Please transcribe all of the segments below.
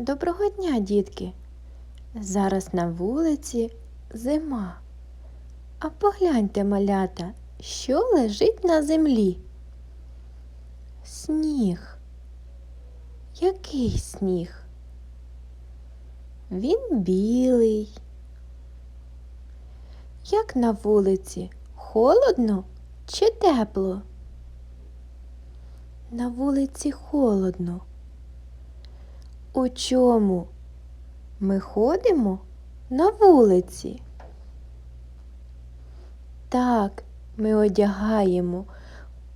Доброго дня, дітки! Зараз на вулиці зима. А погляньте, малята, що лежить на землі? Сніг. Який сніг? Він білий. Як на вулиці? Холодно чи тепло? На вулиці холодно. У чому ми ходимо на вулиці? Так, ми одягаємо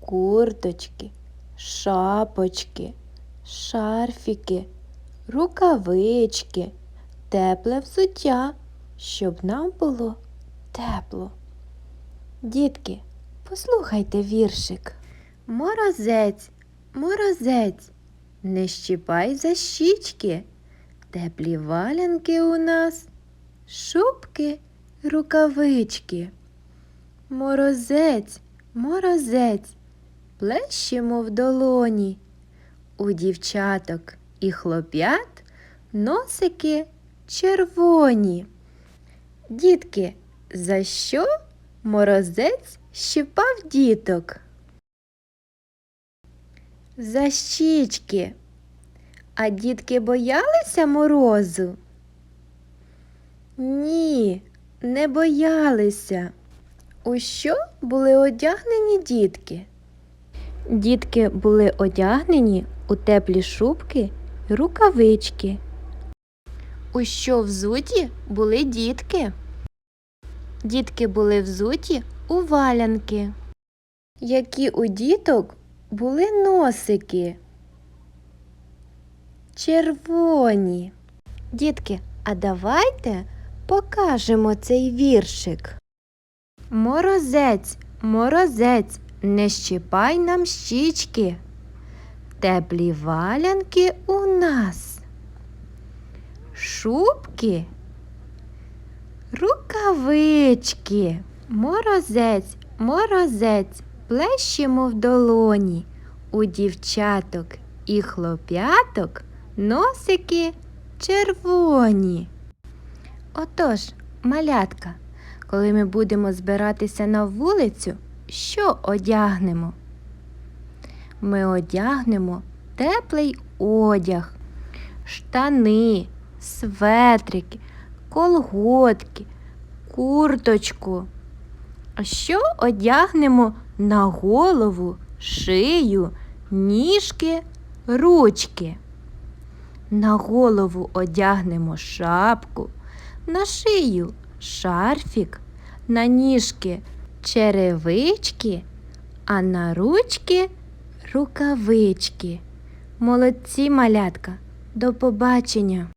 курточки, шапочки, шарфіки, рукавички, тепле взуття, щоб нам було тепло. Дітки, послухайте віршик. Морозець, морозець, не щіпай за щічки, теплі валянки у нас, шубки, рукавички. Морозець, морозець, плещемо в долоні. У дівчаток і хлоп'ят носики червоні. Дітки, за що морозець щипав діток? За щічки. А дітки боялися морозу? Ні, не боялися. У що були одягнені дітки? Дітки були одягнені у теплі шубки й рукавички. У що взуті були дітки? Дітки були взуті у валянки. Які у діток були носики? Червоні. Дітки, а давайте покажемо цей віршик. Морозець, морозець, не щипай нам щічки. Теплі валянки у нас. Шубки, рукавички, морозець, морозець, плещемо в долоні. У дівчаток і хлоп'яток носики червоні. Отож, малятка, коли ми будемо збиратися на вулицю, що одягнемо? Ми одягнемо теплий одяг, штани, светрики, колготки, курточку. А що одягнемо на голову, шию, ніжки, ручки? На голову одягнемо шапку, на шию шарфік, на ніжки черевички, а на ручки рукавички. Молодці малятка. До побачення!